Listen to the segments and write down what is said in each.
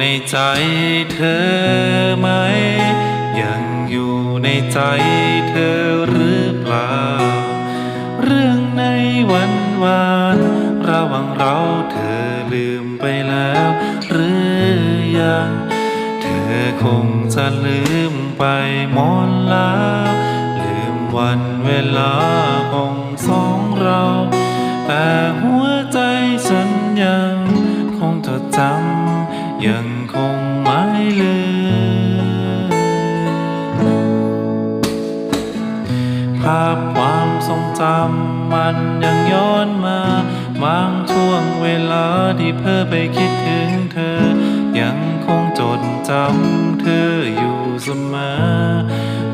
ในใจเธอไหม ยังอยู่ในใจเธอหรือเปล่า เรื่องในวันวานระว่างเราเธอลืมไปแล้ว หรือยัง เธอคงจะลืมไปหมดแล้ว ลืมวันเวลาของสอ คงไม่ลืมภาพความทรงจำมันยังย้อนมาบางช่วงเวลาที่เพ้อไปคิดถึงเธอ ยังคงจดจำเธออยู่เสมอ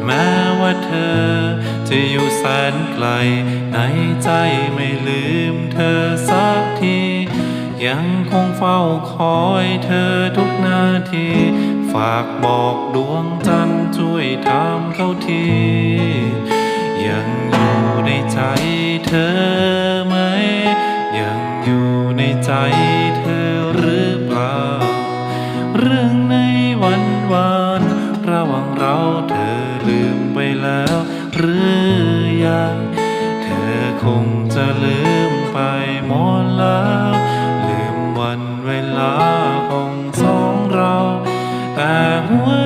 แม้ว่าเธอจะอยู่แสนไกล ในใจไม่ลืมเธอสักที ยังคงเฝ้าคอยเธอทุก ที ฝากบอกดวงจันทร์ช่วยถามเขาที ยังอยู่ในใจเธอไหม ยังอยู่ในใจเธอหรือเปล่า เรื่องในวันวานระหว่างเราเธอลืมไปแล้ว หรือยัง เธอคงจะลืมไปหมดแล้ว one.